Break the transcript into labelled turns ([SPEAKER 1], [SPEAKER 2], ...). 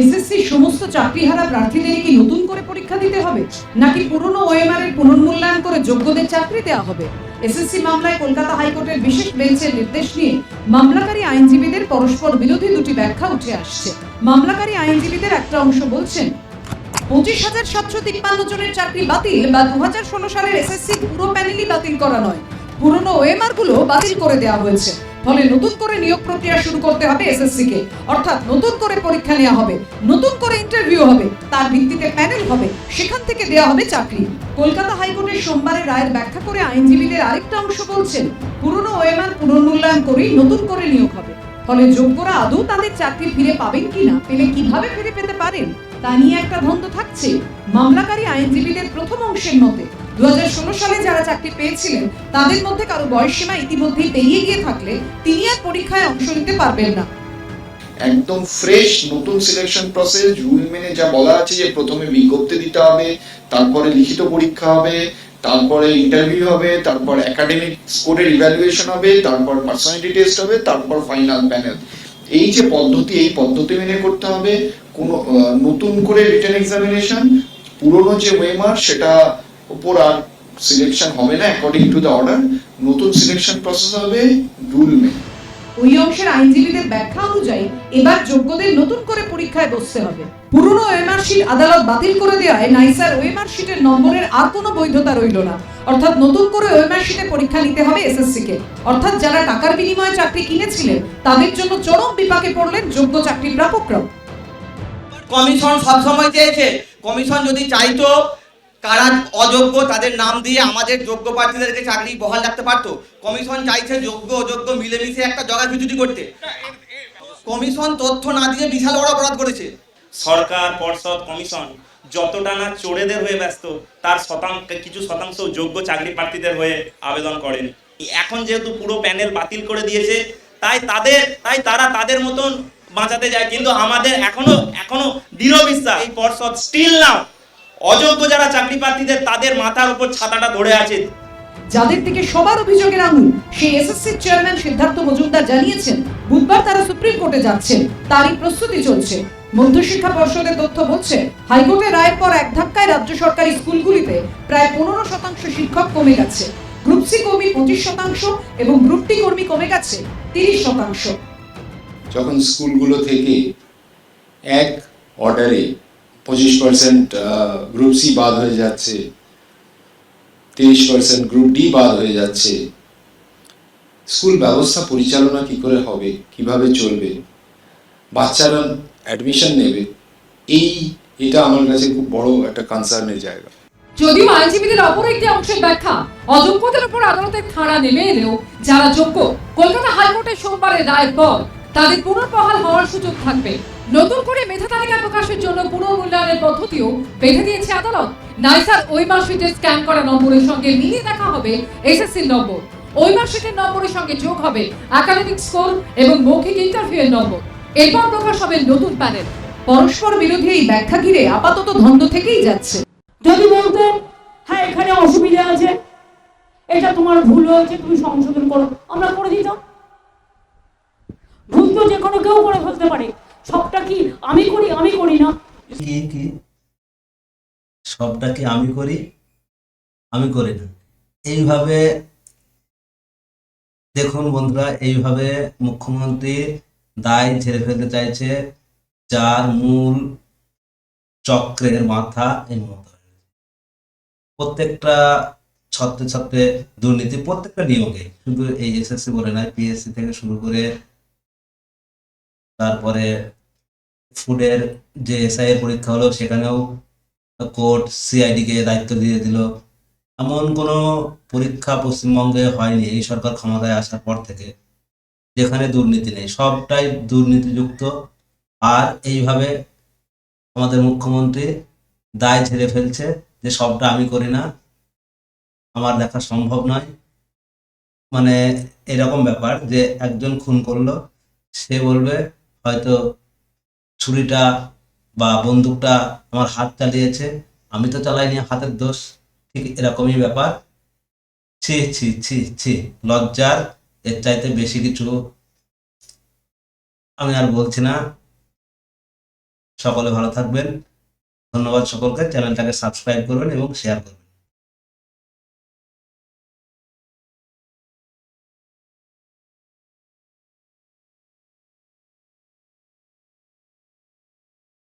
[SPEAKER 1] SSC সমস্ত চাকরিহারা প্রার্থীদের কি নতুন করে পরীক্ষা দিতে হবে? নাকি পুরনো ওএমআর এর পুনর্মূল্যায়ন করে যোগ্যদের চাকরি দেওয়া হবে? এসএসসি মামলায় কলকাতা হাইকোর্টের বিশেষ বেঞ্চের নির্দেশ নিয়ে মামলাকারী আইনজীবীদের পরস্পর বিরোধী দুটি ব্যাখ্যা উঠে আসছে। মামলাকারী আইনজীবীদের একটা অংশ বলছেন, পঁচিশ হাজার সাতশো তিপ্পান্ন জনের চাকরি বাতিল বা দু হাজার ষোলো সালের এসএসসি পুরো প্যানেলই বাতিল করা নয়। পুরনো ওএমআরগুলো বাতিল করে দেওয়া হয়েছে। ফলে নতুন করে নিয়োগ প্রক্রিয়া শুরু করতে হবে এসএসসি কে অর্থাৎ নতুন করে পরীক্ষা নেওয়া হবে, নতুন করে ইন্টারভিউ হবে, তার ভিত্তিতে প্যানেল হবে, সেখান থেকে দেওয়া হবে চাকরি। কলকাতা হাইকোর্টের সোমবারে রায়ের ব্যাখ্যা করে আইনজীবীদের আরেকটা অংশ বলছেন, পুরনো ওএমআর পুনর্মূল্যায়ন করেই নতুন করে নিয়োগ হবে। ফলে যোগ্যরা আদৌ তাদের চাকরি ফিরে পাবেন কিনা, পেলে কীভাবে ফিরে পেতে পারেন, তা নিয়ে একটা দ্বন্দ্ব থাকছে। মামলাকারী আইনজীবীদের প্রথম অংশের মতে দু সালে যারা চাকরি পেয়েছিলেন, তাদের মধ্যে কারও বয়সসীমা ইতিমধ্যেই পেরিয়ে গিয়ে থাকলে তিনি আর পরীক্ষায় অংশ নিতে পারবেন না।
[SPEAKER 2] একদম ফ্রেশ নতুন সিলেকশন প্রসেস রুল মেনে যা বলা আছে যে প্রথমে বিজ্ঞপ্তি দিতে হবে, তারপরে লিখিত পরীক্ষা হবে তারপরে ইন্টারভিউ হবে, তারপর একাডেমিক স্কোরের ইভ্যালুয়েশন হবে, তারপর পার্সোনালিটি টেস্ট হবে, তারপর ফাইনাল প্যানেল এই যে পদ্ধতি, এই পদ্ধতি মেনে করতে হবে। কোনো নতুন করে রিটেন এক্সামিনেশন পুরনো যে ওয়েমার সেটা উপর আর সিলেকশন হবে না অ্যাকর্ডিং টু দ্য অর্ডার নতুন সিলেকশন প্রসেস হবে রুল মেনে
[SPEAKER 1] ওই অংশের আইনজীবীদের ব্যাখ্যা অনুযায়ী এবার যোগ্যদের নতুন করে পরীক্ষায় বসতে হবে। পুরনো ওএমআর আদালত বাতিল করে দেওয়ায় নাইসার ওএমআর নম্বরের আর কোনো বৈধতা রইল না। অর্থাৎ নতুন করে ওএমআর শিটে পরীক্ষা নিতে হবে এসএসসি কে। অর্থাৎ যারা টাকার বিনিময়ে চাকরি কিনেছিলেন, তাদের জন্য চরম বিপাকে পড়লেন যোগ্য চাকরি প্রাপকরাও।
[SPEAKER 3] কমিশন সবসময় চেয়েছে। কমিশন যদি চাইতো কারা অযোগ্য তাদের নাম দিয়ে আমাদের যোগ্য প্রার্থীদেরকে চাকরি বহাল রাখতে পারতো? কমিশন চাইছে যোগ্য, অযোগ্য, মিলেমিশে একটা জগা খিচুড়ি করতে। কমিশন তথ্য না দিয়ে বিশাল বড় অপরাধ করেছে।
[SPEAKER 4] সরকার, পর্ষদ, কমিশন যতটা না চোরেদের হয়ে ব্যস্ত, তার শতাংশ, কিছু শতাংশ যোগ্য চাকরি প্রার্থীদের হয়ে আবেদন করেন। এখন যেহেতু পুরো প্যানেল বাতিল করে দিয়েছে, তাই তাদের, তাই তারা তাদের মতন বাঁচাতে যায়। কিন্তু আমাদের এখনও এখনও দৃঢ় বিশ্বাস, এই পর্ষদ স্টিল নাও অযোগ্য যারা চাকরি প্রার্থীদের তাদের মাথার উপর ছাতাটা ধরে আছে।
[SPEAKER 1] যাদের থেকে সবার অভিযোগের আঙুল সেই এসএসসি চেয়ারম্যান সিদ্ধার্থ মজুমদার জানিয়েছেন বুধবার তারা সুপ্রিম কোর্টে যাচ্ছেন তারই প্রস্তুতি চলছে। মধ্যশিক্ষা পর্ষদের তথ্য বলছে হাইকোর্টের রায়ের পর এক ধাক্কায় রাজ্য সরকারি স্কুলগুলিতে প্রায় পনেরো শতাংশ শিক্ষক কমে গেছে। গ্রুপ সি কর্মী পঁচিশ শতাংশ এবং গ্রুপ টি কর্মী কমে গেছে তিরিশ শতাংশ।
[SPEAKER 5] যখন স্কুলগুলো থেকে এক অর্ডারে পঁচিশ পার্সেন্ট গ্রুপ সি বাদ হয়ে যাচ্ছে। তিরিশ পার্সেন্ট গ্রুপ ডি বাদ হয়ে যাচ্ছে। স্কুল ব্যবস্থা পরিচালনা কি করে হবে? কীভাবে চলবে? বাচ্চারা অ্যাডমিশন নেবে। এই, এটা আমার কাছে খুব বড় একটা কনসার্নের জায়গা।
[SPEAKER 6] যদিও আইনজীবীদের অপর একটি অংশের ব্যাখ্যা, অযোগ্যদের উপর আদালতের খাড়া নেমে এলেও, যারা যোগ্য, কলকাতা হাইকোর্টের সোমবারের রায়ের পর, তাদের পুনর্বহাল হওয়ার সুযোগ থাকবে। নতুন করে মেধা তালিকা প্রকাশের জন্য পুনর্মূল্যায়নের পদ্ধতিও বেঁধে দিয়েছে আদালত। নাইসার ওই মার্কশিটে স্ক্যান করা নম্বরের সঙ্গে মিলিয়ে দেখা হবে এসএসসির নম্বর। ওই মার্কশিটের নম্বরের সঙ্গে যোগ হবে একাডেমিক স্কোর এবং মৌখিক ইন্টারভিউ এর নম্বর। এরপর প্রকাশ হবে নতুন প্যানেল
[SPEAKER 1] পরস্পর বিরোধী এই ব্যাখ্যা ঘিরে আপাতত দ্বন্দ্ব থেকেই যাচ্ছে।
[SPEAKER 7] যদি বলতেন হ্যাঁ এখানে অসুবিধা আছে। এটা তোমার ভুল হয়েছে, তুমি সংশোধন করো। আমরা করে দিতাম। ভুল তো যে কোনো কেউ করে ফেলতে পারে। সবটা কি আমি করি আমি করি না?
[SPEAKER 8] কি কি? সবটা কি আমি করি? আমি করি না। এইভাবে দেখুন বন্ধুরা, এইভাবে মুখ্যমন্ত্রী দায় ঝেড়ে ফেলতে চাইছে, যার মূল চক্রের মাথা এই প্রত্যেকটা ছত্রে ছত্রে দুর্নীতি, প্রত্যেকটা নিয়োগে শুধু এই এসএসসি বলে নয়, পিএসসি থেকে শুরু করে তারপরে ফুডের যে এসআই এর পরীক্ষা হলো, সেখানেও কোর্ট সিআইডি কে দায়িত্ব দিয়ে দিল। এমন কোনো পরীক্ষা পশ্চিমবঙ্গে হয়নি, এই সরকার ক্ষমতায় আসার পর থেকে, যেখানে দুর্নীতি নেই। সবটাই দুর্নীতিযুক্ত। আর এইভাবে আমাদের মুখ্যমন্ত্রী দায় ঝেড়ে ফেলছে যে সবটা আমি করি না, আমার দেখা সম্ভব নয়। মানে এরকম ব্যাপার যে একজন খুন করল, সে বলবে হয়তো ছুরিটা বা বন্দুকটা আমার হাত চালিয়েছে, আমি তো চালাইনি, হাতের দোষ। ঠিক এরকমই ব্যাপার। ছি ছি ছি ছি, লজ্জার। এর চাইতে বেশি কিছু আমি আর বলছি না। সকলে ভালো থাকবেন। ধন্যবাদ সকলকে। চ্যানেলটাকে সাবস্ক্রাইব করবেন এবং শেয়ার করবেন।